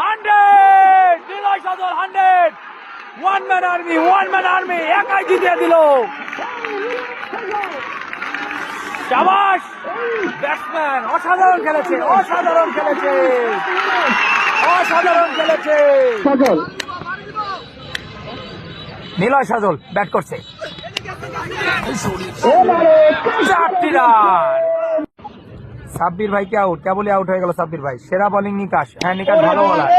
Hundred! Niloy Sadal hundred! One man army one man army একাই জিতিয়ে দিল। শাবাশ batsman অসাধারণ খেলেছে অসাধারণ খেলেছে। অসাধারণ খেলেছে। সজল। নিলয় সাজল ব্যাট করছে। চারটি রান। সাব্বির ভাইকে আউট কেবলই আউট হয়ে গেল সাব্বির ভাই। সেরা বোলিং নিকাশ হ্যাঁ নিকাশ ভালো বলার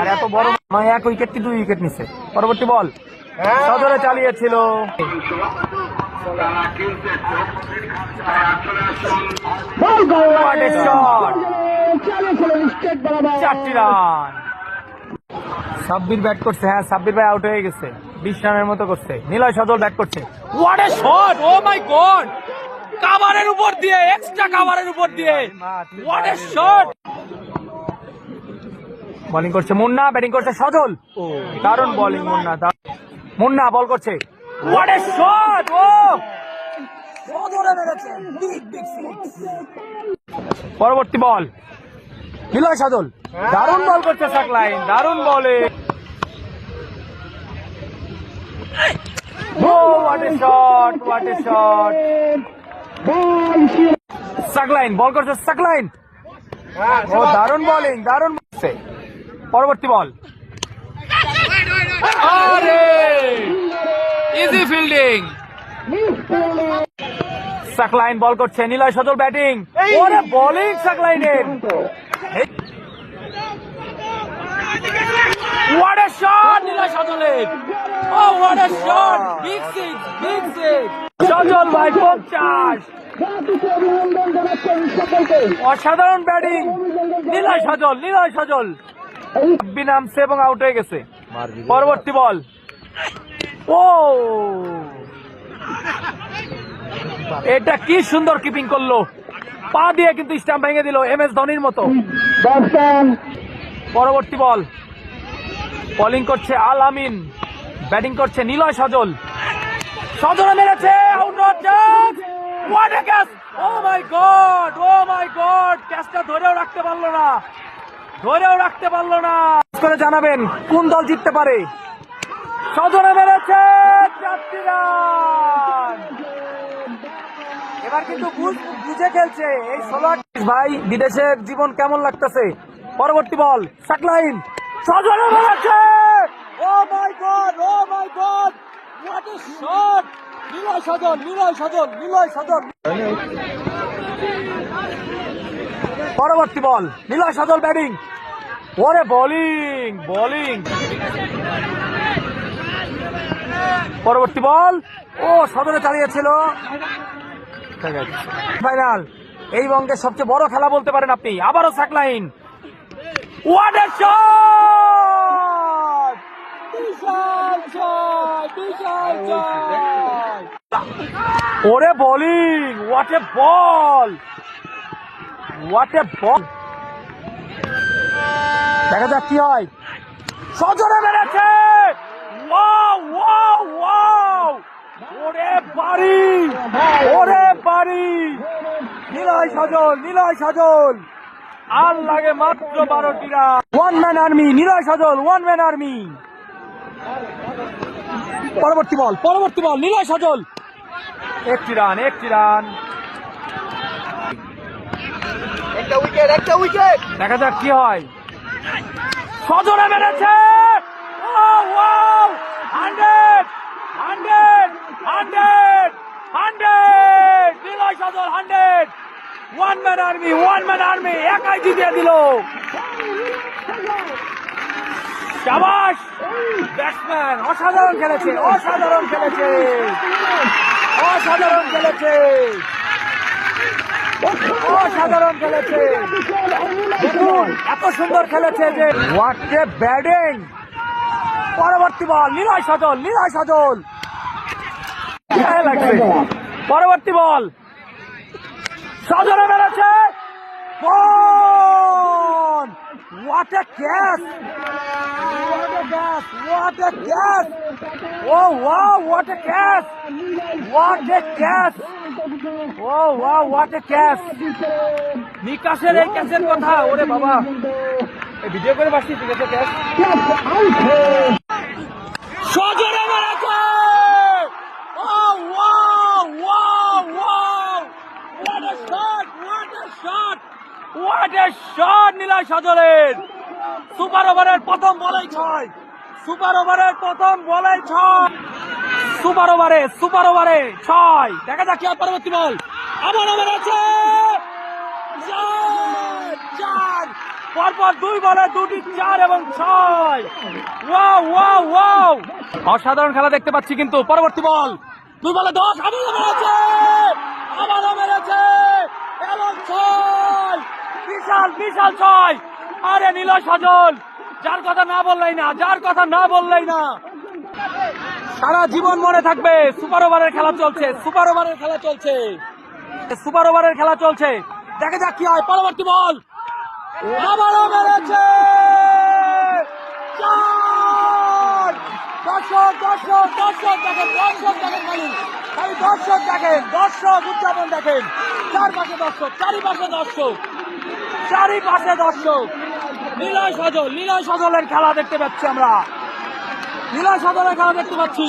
আর এত বড় নয় এক উইকেট কি দুই উইকেট নিছে? পরবর্তী বল। সদরে চালিয়েছিল। সাব্বির ব্যাট করছে হ্যাঁ সাব্বির ভাই আউট হয়ে গেছে। বিশ রানের মতো করছে। নিলয় সদর ব্যাট করছে। What a shot oh my god কাভারের উপর দিয়ে এক্সট্রা কাভারের উপর দিয়ে। হোয়াট এ শট বোলিং করছে মুন্না ব্যাটিং করছে সজল। দারুণ বোলিং মুন্না। মুন্না বল করছে। হোয়াট এ শট ও! সজলে পরবর্তী বল নিলয় সাদল দারুণ বল করছে সাকলাইন, দারুণ বলে what a shot what a shot ball Saqlain ball করছে সাকলাইন। ও দারুণ বোলিং দারুণ বলছে। পরবর্তী বল। আরে! ইজি ফিল্ডিং সাকলাইন বল করছে নিলয় সদল ব্যাটিং। ওরে বোলিং সাকলাইনের। What a shot নিলয় সজলের। ও what a shot! Big six big six ভাই অসাধারণ ব্যাটিং। নিলয় সজল নিলয় সজল। নামছে এবং আউট হয়ে গেছে। পরবর্তী বল। ও! এটা কি সুন্দর কিপিং করল। পা দিয়ে কিন্তু স্টাম্প ভেঙে দিল এম এস ধোনির মতো। পরবর্তী বল। বোলিং করছে আল আমিন। ব্যাটিং করছে নীলয় সজল। সজলে মেরেছে গড ক্যাচটা ধরেও রাখতে পারল না। ধরেও রাখতে পারল না। জানাবেন, কোন দল জিততে পারে? সজলে মেরেছে এবার কিন্তু বুঝ- খেলছে এই ষোলো ভাই, বিদেশের জীবন কেমন লাগতেছে? পরবর্তী বল, সাকলাইন। সজনে মেরেছে ও my god oh my god what a shot পরবর্তী বল, নিলয় সজল ব্যাটিং। ওরে বোলিং বোলিং পরবর্তী বল, ও সদরে চালিয়েছিল। ফাইনাল এই বঙ্গের সবচেয়ে বড় খেলা বলতে পারেন আপনি। আবারও সাকলাইন হোয়াট এ শট বিশাল জয় বিশাল জয় ওরে bowling what a ball what a ball দেখা যাক কি হয়। ওয়াও ওয়াও ওরে বাড়ি! ওরে বাড়ি! নিলয় সজল নিলয় সজল! আর লাগে মাত্র বারোটি run one man army Niloy Sajal one man army পরবর্তী বল পরবর্তী বল নিলয় সজল। একটি রান একটি রান। একটা উইকেট একটা উইকেট দেখা যাক কি হয়। সজনে মেরেছে! Hundred hundred hundred hundred! Niloy Sajal hundred. One man army one man army একাই জিতিয়ে দিল। শাবাশ ব্যাটসম্যান অসাধারণ খেলেছে অসাধারণ খেলেছে অসাধারণ খেলেছে অসাধারণ খেলেছে। দেখুন, এত সুন্দর খেলেছে যে হোয়াট এ ব্যাটিং! পরবর্তী বল, নীলয় সজল নীলয় সজল। লাগছে পরবর্তী বল। সজলে মেরেছে। Ball! What a catch what a catch what a catch oh wow what a catch what a catch oh wow what a catch নিকাশের এই ক্যাচের কথা ওরে বাবা। এই ভিডিও করে পাচ্ছি ঠিক আছে ক্যাচ সজোরে মেরেছে ও wow wow wow what a shot what a shot what a shot নীলা সজলের। সুপার ওভারের প্রথম বলেই ছয়। সুপার ওভারের প্রথম বলেই ছয়। সুপার ওভারে সুপার ওভারে ছয়। দেখা যাক কি পরবর্তী বল। আবার মেরেছে চার চার। পরপর দুই বলে দুটি চার এবং ছয়। Wow wow wow. অসাধারণ খেলা দেখতে পাচ্ছি কিন্তু। পরবর্তী বল। দুই বলে দশ। আবারও মেরেছে আবারও মেরেছে এবং ছয়। বিশাল বিশাল ছয়। আরে নীল সজল। যার কথা না বললেই না, যার কথা না বললেই না। সারা জীবন মনে থাকবে, সুপার ওভারের খেলা চলছে, সুপার ওভারের খেলা চলছে। সুপার ওভারের খেলা চলছে। দেখা যাক কি হয়, পরবর্তী বল। মেরেছে চার! দর্শক দর্শক দর্শক দেখেন দর্শক দেখেন খালি খালি দর্শক দেখেন, দর্শক উদযাপন দেখেন। চারপাশে দর্শক, চারিপাশে দর্শক চারিপাশে দর্শক। নীলয় সজল, নীলয় সজলের খেলা দেখতে পাচ্ছি আমরা। নীলয় সজলের খেলা দেখতে পাচ্ছি।